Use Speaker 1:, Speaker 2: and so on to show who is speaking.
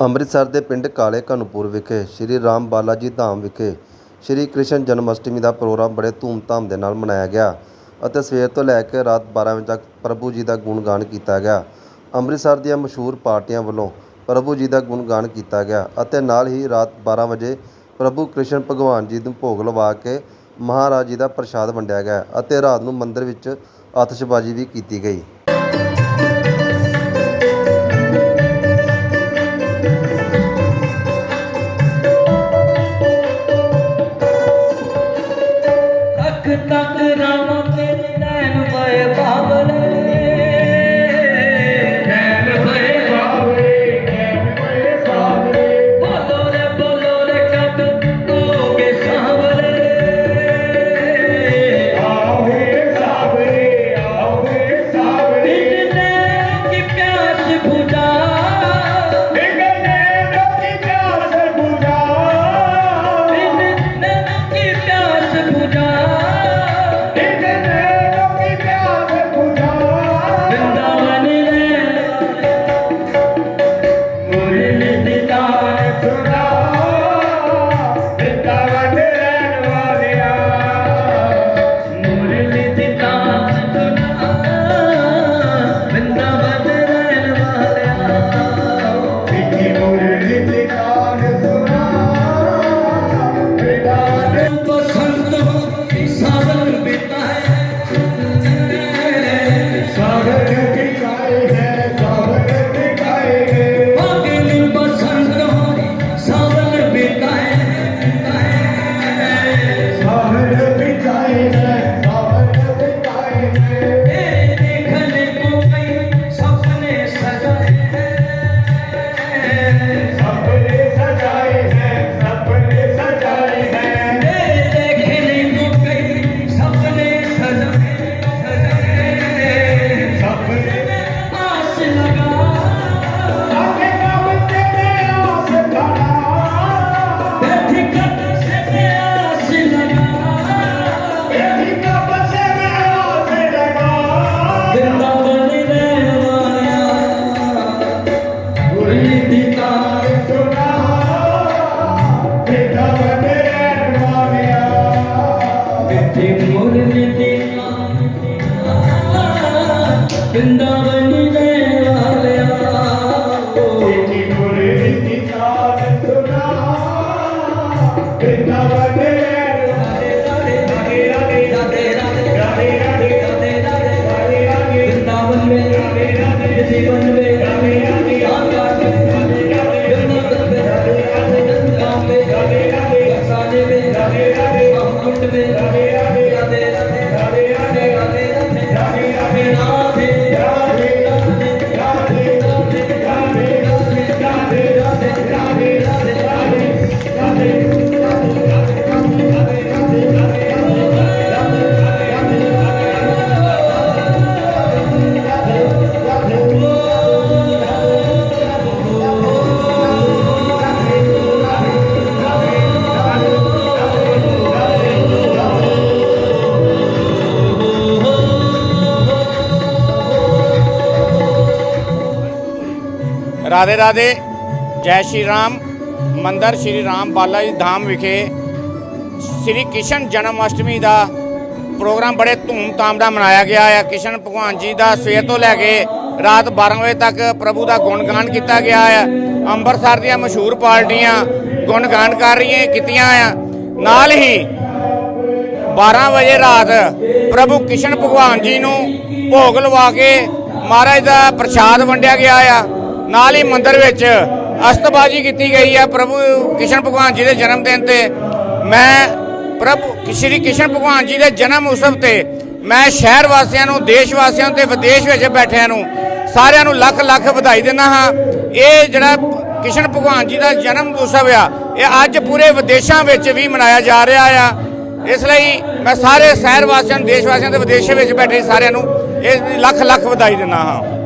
Speaker 1: ਅੰਮ੍ਰਿਤਸਰ ਦੇ ਪਿੰਡ ਕਾਲੇ ਘਨਪੁਰ ਵਿਖੇ ਸ਼੍ਰੀ ਰਾਮ ਬਾਲਾ ਜੀ ਧਾਮ ਵਿਖੇ ਸ਼੍ਰੀ ਕ੍ਰਿਸ਼ਨ ਜਨਮ ਅਸ਼ਟਮੀ ਦਾ ਪ੍ਰੋਗਰਾਮ ਬੜੇ ਧੂਮਧਾਮ ਦੇ ਨਾਲ ਮਨਾਇਆ ਗਿਆ ਅਤੇ ਸਵੇਰ ਤੋਂ ਲੈ ਕੇ ਰਾਤ 12 ਵਜੇ ਤੱਕ ਪ੍ਰਭੂ ਜੀ ਦਾ ਗੁਣਗਾਨ ਕੀਤਾ ਗਿਆ। ਅੰਮ੍ਰਿਤਸਰ ਦੀਆਂ ਮਸ਼ਹੂਰ ਪਾਰਟੀਆਂ ਵੱਲੋਂ ਪ੍ਰਭੂ ਜੀ ਦਾ ਗੁਣਗਾਨ ਕੀਤਾ ਗਿਆ ਅਤੇ ਨਾਲ ਹੀ ਰਾਤ 12 ਵਜੇ ਪ੍ਰਭੂ ਕ੍ਰਿਸ਼ਨ ਭਗਵਾਨ ਜੀ ਨੂੰ ਭੋਗ ਲਵਾ ਕੇ ਮਹਾਰਾਜ ਜੀ ਦਾ ਪ੍ਰਸ਼ਾਦ ਵੰਡਿਆ ਗਿਆ ਅਤੇ ਰਾਤ ਨੂੰ ਮੰਦਿਰ ਵਿੱਚ ਆਤਿਸ਼ਬਾਜ਼ੀ ਵੀ ਕੀਤੀ ਗਈ।
Speaker 2: तक रहा Amen.
Speaker 3: ਰਾਧੇ ਰਾਧੇ, ਜੈ ਸ਼੍ਰੀ ਰਾਮ, ਮੰਦਰ ਸ਼੍ਰੀ ਰਾਮ ਬਾਲਾ ਜੀ ਧਾਮ ਵਿਖੇ ਸ਼੍ਰੀ ਕ੍ਰਿਸ਼ਨ ਜਨਮ ਅਸ਼ਟਮੀ ਦਾ ਪ੍ਰੋਗਰਾਮ ਬੜੇ ਧੂਮ-ਧਾਮ ਦਾ ਮਨਾਇਆ ਗਿਆ ਹੈ ਕ੍ਰਿਸ਼ਨ ਭਗਵਾਨ ਜੀ ਦਾ ਸਵੇਰ ਤੋਂ ਲੈ ਕੇ ਰਾਤ 12 ਵਜੇ ਤੱਕ ਪ੍ਰਭੂ ਦਾ ਗੁਣਗਾਨ ਕੀਤਾ ਗਿਆ ਹੈ ਅੰਮ੍ਰਿਤਸਰ ਦੀਆਂ ਮਸ਼ਹੂਰ ਪਾਰਟੀਆਂ ਗੁਣਗਾਨ ਕਰ ਰਹੀਆਂ ਕੀਤੀਆਂ ਆ। ਨਾਲ ਹੀ 12 ਵਜੇ ਰਾਤ ਪ੍ਰਭੂ ਕ੍ਰਿਸ਼ਨ ਭਗਵਾਨ ਜੀ ਨੂੰ ਭੋਗ ਲਵਾ ਕੇ ਮਹਾਰਾਜ ਦਾ ਪ੍ਰਸ਼ਾਦ ਵੰਡਿਆ ਗਿਆ ਆ। ਨਾਲ ਹੀ ਮੰਦਿਰ ਵਿੱਚ ਅਸਤਬਾਜੀ ਕੀਤੀ ਗਈ ਆ। ਪ੍ਰਭੂ ਕ੍ਰਿਸ਼ਨ ਭਗਵਾਨ ਜੀ ਦੇ ਜਨਮ ਦਿਨ ਤੇ ਮੈਂ ਪ੍ਰਭੂ ਸ਼੍ਰੀ ਕ੍ਰਿਸ਼ਨ ਭਗਵਾਨ ਜੀ ਦੇ ਜਨਮ ਉਤਸਵ ਤੇ ਮੈਂ ਸ਼ਹਿਰ ਵਾਸੀਆਂ ਨੂੰ, ਦੇਸ਼ ਵਾਸੀਆਂ ਨੂੰ ਤੇ ਵਿਦੇਸ਼ ਵਿੱਚ ਬੈਠਿਆਂ ਨੂੰ ਸਾਰਿਆਂ ਨੂੰ ਲੱਖ ਲੱਖ ਵਧਾਈ ਦਿੰਦਾ ਹਾਂ। ਇਹ ਜਿਹੜਾ ਕ੍ਰਿਸ਼ਨ ਭਗਵਾਨ ਜੀ ਦਾ ਜਨਮ ਉਤਸਵ ਆ, ਇਹ ਅੱਜ ਪੂਰੇ ਵਿਦੇਸ਼ਾਂ ਵਿੱਚ ਵੀ ਮਨਾਇਆ ਜਾ ਰਿਹਾ ਆ। ਇਸ ਲਈ ਮੈਂ ਸਾਰੇ ਸ਼ਹਿਰ ਵਾਸੀਆਂ ਨੂੰ ਦੇਸ਼ ਵਾਸੀਆਂ ਤੇ ਵਿਦੇਸ਼ਾਂ ਵਿੱਚ ਬੈਠੇ ਸਾਰਿਆਂ ਨੂੰ ਇਸ ਲੱਖ ਲੱਖ ਵਧਾਈ ਦਿੰਦਾ ਹਾਂ।